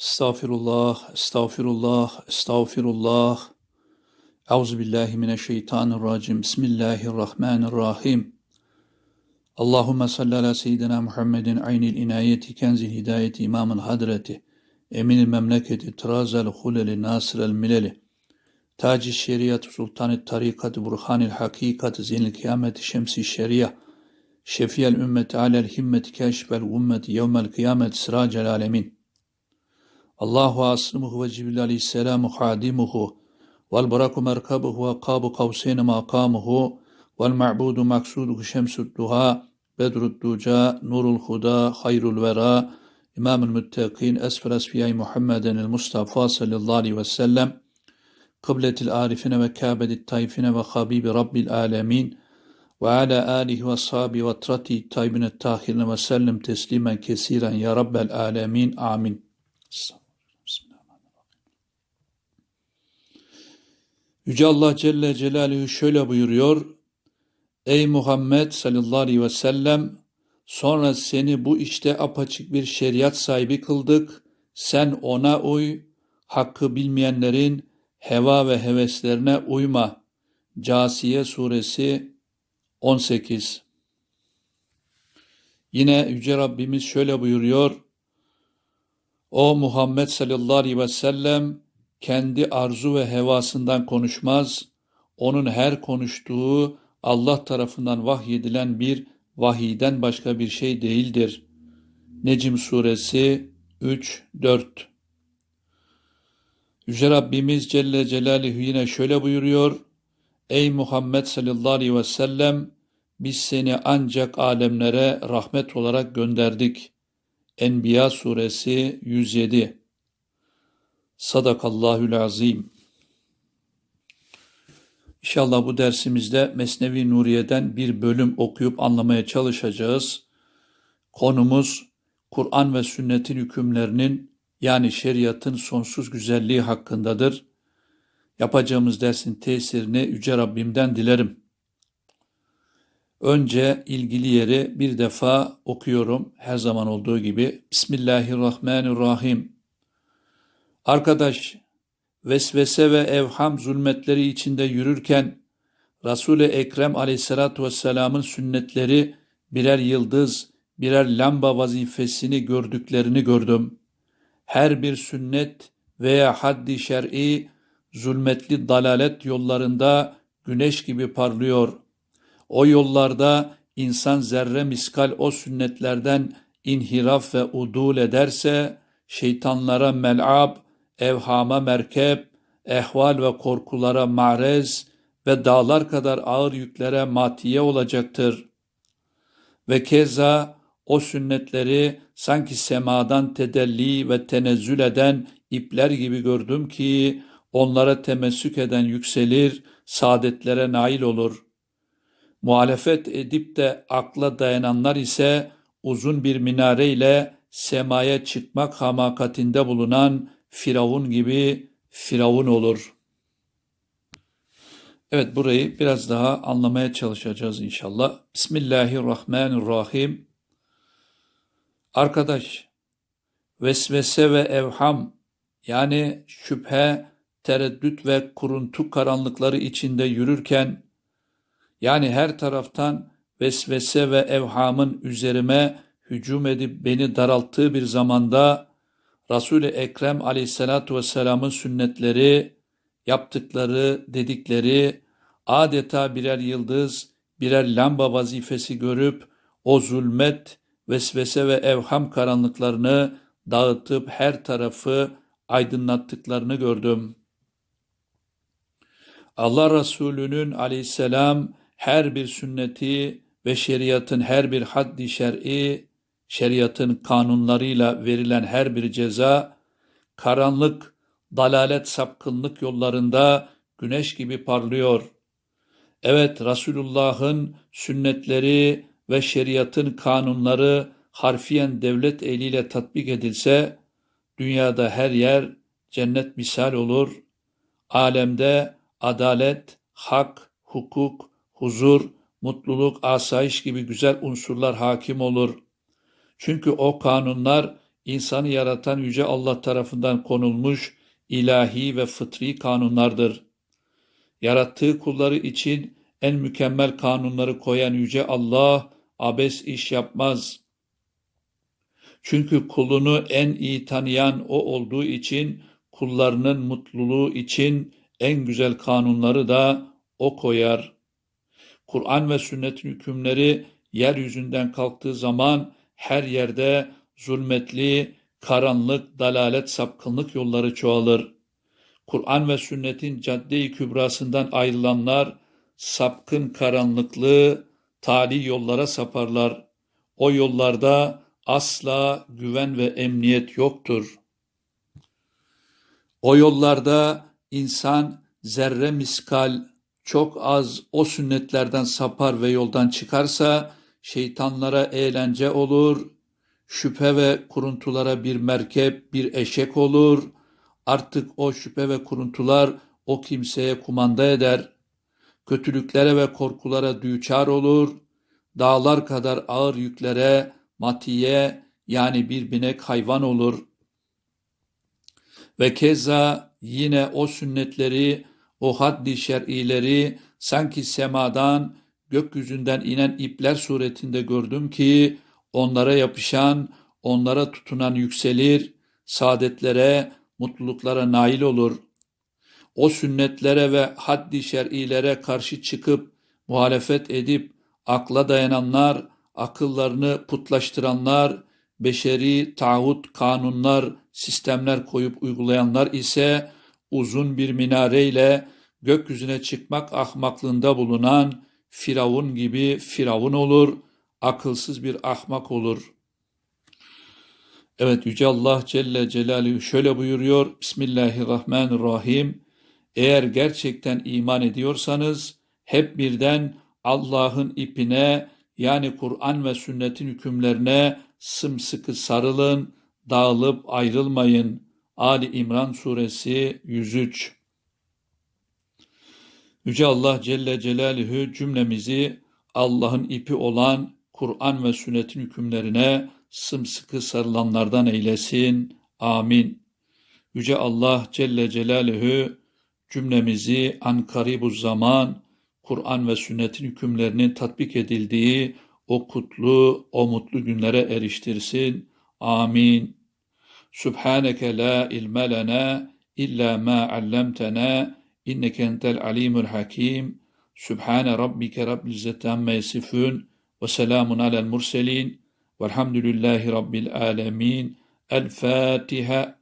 Estağfirullah, estağfirullah, estağfirullah. Euzu billahi mineşşeytanirracim. Bismillahirrahmanirrahim. Allahumme salli ala seyyidina Muhammedin aynil inayeti kenzil hidayeti imamın hadreti. Eminil memleketi trazel huleli nasirel mileli. Taci şeriat sultanı tarikat burhanil hakikat zinil kıyameti şemsi şeria. Şefiyel ümmeti alel himmeti keşfel ümmeti yevmel kıyamet sıracel alemin. Allahu asmuhu ve Cibril aleyhisselamu hadimuhu. Vel baraku merkabuhu ve kabu kavseyni makamuhu vel ma'budu maksuduhu şemsud duha. Bedrud duca nurul huda hayrul vera. İmamul müttekin esfer esfiyay Muhammeden el Mustafa sallallahu aleyhi ve sellem. Kıbletil arifine ve kâbedit tayfine ve habibi rabbil alemin ve ala alihi ve sahabi ve trati tayyibine tahirine ve sellem teslimen kesiren ya rabbel alemin amin. Yüce Allah Celle Celaluhu şöyle buyuruyor. Ey Muhammed sallallahu aleyhi ve sellem sonra seni bu işte apaçık bir şeriat sahibi kıldık. Sen ona uy, hakkı bilmeyenlerin heva ve heveslerine uyma. Casiye suresi 18 Yine Yüce Rabbimiz şöyle buyuruyor. O Muhammed sallallahu aleyhi ve sellem kendi arzu ve hevasından konuşmaz, onun her konuştuğu Allah tarafından vahyedilen bir vahiyden başka bir şey değildir. Necim suresi 3-4 Yüce Rabbimiz Celle Celaluhu yine şöyle buyuruyor. Ey Muhammed sallallahu aleyhi ve sellem biz seni ancak alemlere rahmet olarak gönderdik. Enbiya suresi 107 Sadakallahül azim. İnşallah bu dersimizde Mesnevi Nuriye'den bir bölüm okuyup anlamaya çalışacağız. Konumuz Kur'an ve sünnetin hükümlerinin yani şeriatın sonsuz güzelliği hakkındadır. Yapacağımız dersin tesirini Yüce Rabbimden dilerim. Önce ilgili yeri bir defa okuyorum her zaman olduğu gibi. Bismillahirrahmanirrahim. Arkadaş, vesvese ve evham zulmetleri içinde yürürken Resul-i Ekrem aleyhissalatü vesselamın sünnetleri birer yıldız, birer lamba vazifesini gördüklerini gördüm. Her bir sünnet veya haddi şer'i zulmetli dalalet yollarında güneş gibi parlıyor. O yollarda insan zerre miskal o sünnetlerden inhiraf ve udul ederse şeytanlara mel'ab, evhama merkep, ehval ve korkulara marez ve dağlar kadar ağır yüklere matiye olacaktır. Ve keza o sünnetleri sanki semadan tedelli ve tenezzül eden ipler gibi gördüm ki onlara temessük eden yükselir, saadetlere nail olur. Muhalefet edip de akla dayananlar ise uzun bir minare ile semaya çıkmak hamakatinde bulunan Firavun gibi Firavun olur. Evet burayı biraz daha anlamaya çalışacağız inşallah. Bismillahirrahmanirrahim. Arkadaş, vesvese ve evham yani şüphe, tereddüt ve kuruntu karanlıkları içinde yürürken yani her taraftan vesvese ve evhamın üzerime hücum edip beni daralttığı bir zamanda Resul-i Ekrem aleyhissalatu vesselamın sünnetleri, yaptıkları, dedikleri adeta birer yıldız, birer lamba vazifesi görüp o zulmet, vesvese ve evham karanlıklarını dağıtıp her tarafı aydınlattıklarını gördüm. Allah Resulü'nün aleyhisselam her bir sünneti ve şeriatın her bir haddi şer'i şeriatın kanunlarıyla verilen her bir ceza, karanlık, dalalet sapkınlık yollarında güneş gibi parlıyor. Evet, Resulullah'ın sünnetleri ve şeriatın kanunları harfiyen devlet eliyle tatbik edilse, dünyada her yer cennet misal olur. Alemde adalet, hak, hukuk, huzur, mutluluk, asayiş gibi güzel unsurlar hakim olur.'' Çünkü o kanunlar insanı yaratan Yüce Allah tarafından konulmuş ilahi ve fıtri kanunlardır. Yarattığı kulları için en mükemmel kanunları koyan Yüce Allah abes iş yapmaz. Çünkü kulunu en iyi tanıyan O olduğu için kullarının mutluluğu için en güzel kanunları da O koyar. Kur'an ve sünnetin hükümleri yeryüzünden kalktığı zaman her yerde zulmetli, karanlık, dalalet, sapkınlık yolları çoğalır. Kur'an ve sünnetin cadde-i kübrasından ayrılanlar sapkın karanlıklı, tali yollara saparlar. O yollarda asla güven ve emniyet yoktur. O yollarda insan zerre miskal çok az o sünnetlerden sapar ve yoldan çıkarsa şeytanlara eğlence olur, şüphe ve kuruntulara bir merkep, bir eşek olur. Artık o şüphe ve kuruntular o kimseye kumanda eder. Kötülüklere ve korkulara düçar olur. Dağlar kadar ağır yüklere, matiye yani bir binek hayvan olur. Ve keza yine o sünnetleri, o haddi şer'ileri sanki semadan, gökyüzünden inen ipler suretinde gördüm ki onlara yapışan, onlara tutunan yükselir, saadetlere, mutluluklara nail olur. O sünnetlere ve haddi şer'ilere karşı çıkıp muhalefet edip akla dayananlar, akıllarını putlaştıranlar, beşeri tağut kanunlar, sistemler koyup uygulayanlar ise uzun bir minareyle gökyüzüne çıkmak ahmaklığında bulunan Firavun gibi Firavun olur, akılsız bir ahmak olur. Evet Yüce Allah Celle Celaluhu şöyle buyuruyor. Bismillahirrahmanirrahim. Eğer gerçekten iman ediyorsanız hep birden Allah'ın ipine yani Kur'an ve sünnetin hükümlerine sımsıkı sarılın, dağılıp ayrılmayın. Ali İmran Suresi 103 Yüce Allah Celle Celaluhu cümlemizi Allah'ın ipi olan Kur'an ve sünnetin hükümlerine sımsıkı sarılanlardan eylesin. Amin. Yüce Allah Celle Celaluhu cümlemizi ankaribuz zaman Kur'an ve sünnetin hükümlerinin tatbik edildiği o kutlu, o mutlu günlere eriştirsin. Amin. Subhaneke la ilme lena illa ma allamtena إنك أنت العليم الحكيم. سبحان ربك رب العزة عما يصفون وسلام على المرسلين والحمد لله رب العالمين. الفاتحة